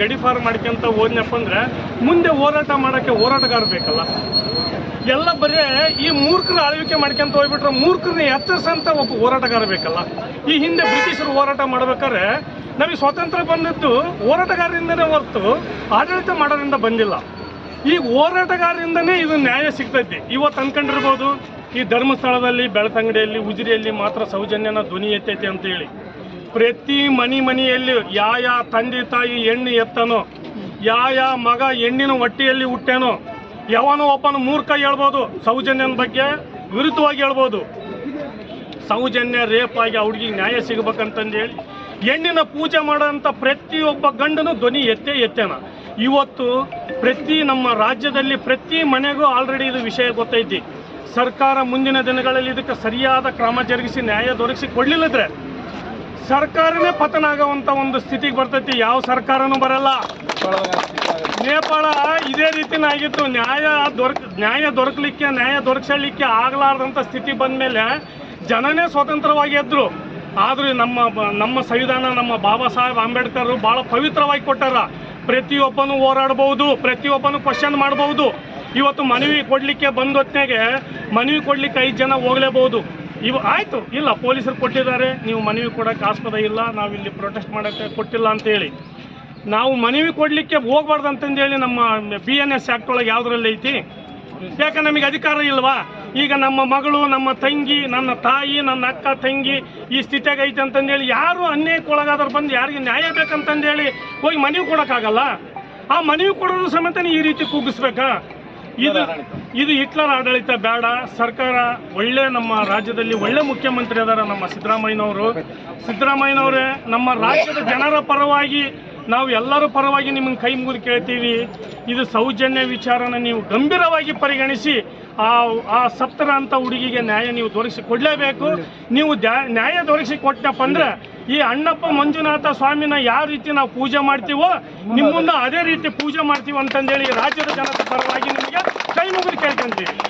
ಗಡಿಪಾರು ಮಾಡ್ಕೊಂತ ಹೋದ್ನಪ್ಪ ಅಂದ್ರೆ ಮುಂದೆ ಹೋರಾಟ ಮಾಡೋಕ್ಕೆ ಹೋರಾಟಗಾರ ಬೇಕಲ್ಲ. ಎಲ್ಲ ಬರೇ ಈ ಮೂರ್ಖರ ಆಳ್ವಿಕೆ ಮಾಡ್ಕೊಂತ ಹೋಗ್ಬಿಟ್ರೆ ಮೂರ್ಖರನ್ನ ಎಚ್ಚರಿಸಂತ ಒಬ್ಬ ಹೋರಾಟಗಾರ ಬೇಕಲ್ಲ. ಈ ಹಿಂದೆ ಬ್ರಿಟಿಷರು ಹೋರಾಟ ಮಾಡ್ಬೇಕಾದ್ರೆ ನಮಗೆ ಸ್ವಾತಂತ್ರ್ಯ ಬಂದದ್ದು ಹೋರಾಟಗಾರರಿಂದನೇ ಹೊರತು ಆಡಳಿತ ಮಾಡೋದ್ರಿಂದ ಬಂದಿಲ್ಲ. ಈ ಹೋರಾಟಗಾರರಿಂದನೇ ಇದು ನ್ಯಾಯ ಸಿಗ್ತೈತಿ. ಇವತ್ತು ಅನ್ಕೊಂಡಿರ್ಬೋದು, ಈ ಧರ್ಮಸ್ಥಳದಲ್ಲಿ, ಬೆಳತಂಗಡಿಯಲ್ಲಿ, ಉಜಿರಿಯಲ್ಲಿ ಮಾತ್ರ ಸೌಜನ್ಯನ ಧ್ವನಿ ಎತ್ತೈತಿ ಅಂತ ಹೇಳಿ. ಪ್ರತಿ ಮನಿ ಮನೆಯಲ್ಲಿ ಯಾವ ತಂದೆ ತಾಯಿ ಹೆಣ್ಣು ಎತ್ತನೋ ಯಾವ ಮಗ ಹೆಣ್ಣಿನ ಹೊಟ್ಟೆಯಲ್ಲಿ ಹುಟ್ಟೇನೋ, ಯಾವನೋ ಒಬ್ಬನ ಮೂರ್ಖ ಹೇಳ್ಬೋದು, ಸೌಜನ್ಯನ ಬಗ್ಗೆ ವಿರುದ್ಧವಾಗಿ ಹೇಳ್ಬೋದು. ಸೌಜನ್ಯ ರೇಪ್ ಆಗಿ ಹುಡುಗಿಗೆ ನ್ಯಾಯ ಸಿಗ್ಬೇಕಂತಂದು ಹೇಳಿ ಹೆಣ್ಣಿನ ಪೂಜೆ ಮಾಡೋಂಥ ಪ್ರತಿಯೊಬ್ಬ ಗಂಡನು ಧ್ವನಿ ಎತ್ತೇ ಎತ್ತೇನ. ಇವತ್ತು ಪ್ರತಿ ನಮ್ಮ ರಾಜ್ಯದಲ್ಲಿ ಪ್ರತಿ ಮನೆಗೂ ಆಲ್ರೆಡಿ ಇದು ವಿಷಯ ಗೊತ್ತೈತಿ. ಸರ್ಕಾರ ಮುಂದಿನ ದಿನಗಳಲ್ಲಿ ಇದಕ್ಕೆ ಸರಿಯಾದ ಕ್ರಮ ಜರುಗಿಸಿ ನ್ಯಾಯ ದೊರಕಿಸಿ ಕೊಡ್ಲಿಲ್ಲದ್ರೆ ಸರ್ಕಾರನೇ ಪತನ ಆಗುವಂತ ಒಂದು ಸ್ಥಿತಿಗೆ ಬರ್ತೈತಿ. ಯಾವ ಸರ್ಕಾರನೂ ಬರಲ್ಲ. ನೇಪಾಳ ಇದೇ ರೀತಿನ ಆಗಿತ್ತು ನ್ಯಾಯ ದೊರಕ, ನ್ಯಾಯ ದೊರಕಲಿಕ್ಕೆ, ನ್ಯಾಯ ದೊರಕಿಸಲಿಕ್ಕೆ ಆಗಲಾರ್ದಂಥ ಸ್ಥಿತಿ ಬಂದಮೇಲೆ ಜನನೇ ಸ್ವತಂತ್ರವಾಗಿ ಎದ್ರು. ಆದ್ರೆ ನಮ್ಮ ನಮ್ಮ ಸಂವಿಧಾನ, ನಮ್ಮ ಬಾಬಾ ಸಾಹೇಬ್ ಅಂಬೇಡ್ಕರ್ ಭಾಳ ಪವಿತ್ರವಾಗಿ ಕೊಟ್ಟಾರ. ಪ್ರತಿಯೊಬ್ಬನು ಹೋರಾಡಬಹುದು, ಪ್ರತಿಯೊಬ್ಬನು ಕ್ವಶನ್ ಮಾಡಬಹುದು. ಇವತ್ತು ಮನವಿ ಕೊಡ್ಲಿಕ್ಕೆ ಬಂದ ಹೊತ್ತಿನಾಗೆ ಮನವಿ ಕೊಡ್ಲಿಕ್ಕೆ ಐದು ಜನ ಹೋಗ್ಲೇಬಹುದು. ಇವು ಆಯ್ತು. ಇಲ್ಲ, ಪೊಲೀಸರು ಕೊಟ್ಟಿದ್ದಾರೆ. ನೀವು ಮನವಿ ಕೊಡಕ್ಕೆ ಆಸ್ಪದ ಇಲ್ಲ. ನಾವು ಇಲ್ಲಿ ಪ್ರೊಟೆಸ್ಟ್ ಮಾಡಕ್ಕೆ ಕೊಟ್ಟಿಲ್ಲ ಅಂತ ಹೇಳಿ. ನಾವು ಮನವಿ ಕೊಡಲಿಕ್ಕೆ ಹೋಗ್ಬಾರ್ದು ಅಂತಂದೇಳಿ ನಮ್ಮ ಬಿ ಎನ್ ಎಸ್ ಆ್ಯಕ್ಟ್ ಒಳಗೆ ಯಾವ್ದ್ರಲ್ಲಿ ಐತಿ? ಯಾಕೆ ನಮಗೆ ಅಧಿಕಾರ ಇಲ್ವಾ? ಈಗ ನಮ್ಮ ಮಗಳು, ನಮ್ಮ ತಂಗಿ, ನನ್ನ ತಾಯಿ, ನನ್ನ ಅಕ್ಕ, ತಂಗಿ ಈ ಸ್ಥಿತಿಯಾಗ ಐತೆ ಅಂತಂದೇಳಿ ಯಾರು ಅನ್ಯಾಯಕ್ಕೆ ಒಳಗಾದ್ರು ಬಂದು ಯಾರಿಗೆ ನ್ಯಾಯ ಬೇಕಂತಂದೇಳಿ ಹೋಗಿ ಮನವಿ ಕೊಡೋಕ್ಕಾಗಲ್ಲ? ಆ ಮನವಿ ಕೊಡೋದು ಸಮೇತ ಈ ರೀತಿ ಕೂಗಿಸ್ಬೇಕಾ? ಇದು ಇದು ಹಿಟ್ಲರ್ ಆಡಳಿತ ಬೇಡ. ಸರ್ಕಾರ ಒಳ್ಳೆ ನಮ್ಮ ರಾಜ್ಯದಲ್ಲಿ ಒಳ್ಳೆ ಮುಖ್ಯಮಂತ್ರಿ ಅದಾರ ನಮ್ಮ ಸಿದ್ದರಾಮಯ್ಯನವರು. ಸಿದ್ದರಾಮಯ್ಯನವರೇ, ನಮ್ಮ ರಾಜ್ಯದ ಜನರ ಪರವಾಗಿ ನಾವು ಎಲ್ಲರ ಪರವಾಗಿ ನಿಮ್ಮ ಕೈ ಮುಗಿದು ಕೇಳ್ತೀವಿ. ಇದು ಸೌಜನ್ಯ ವಿಚಾರನ ನೀವು ಗಂಭೀರವಾಗಿ ಪರಿಗಣಿಸಿ ಆ ಆ ಸಪ್ತರ ಅಂತ ಹುಡುಗಿಗೆ ನ್ಯಾಯ ನೀವು ದೊರಕಿಸಿ ಕೊಡಲೇಬೇಕು. ನೀವು ನ್ಯಾಯ ದೊರಕಿಸಿ ಕೊಟ್ಟಪ್ಪ ಅಂದ್ರೆ ಈ ಅಣ್ಣಪ್ಪ ಮಂಜುನಾಥ ಸ್ವಾಮಿನ ಯಾವ ರೀತಿ ನಾವು ಪೂಜೆ ಮಾಡ್ತೀವೋ ನಿಮ್ಮ ಮುಂದೆ ಅದೇ ರೀತಿ ಪೂಜೆ ಮಾಡ್ತೀವಿ ಅಂತಂದೇಳಿ ರಾಜ್ಯದ ಜನತೆ ಪರವಾಗಿ ನಿಮಗೆ ಕೈ ಮುಗಿದು ಕೇಳ್ಕೊಂತೀವಿ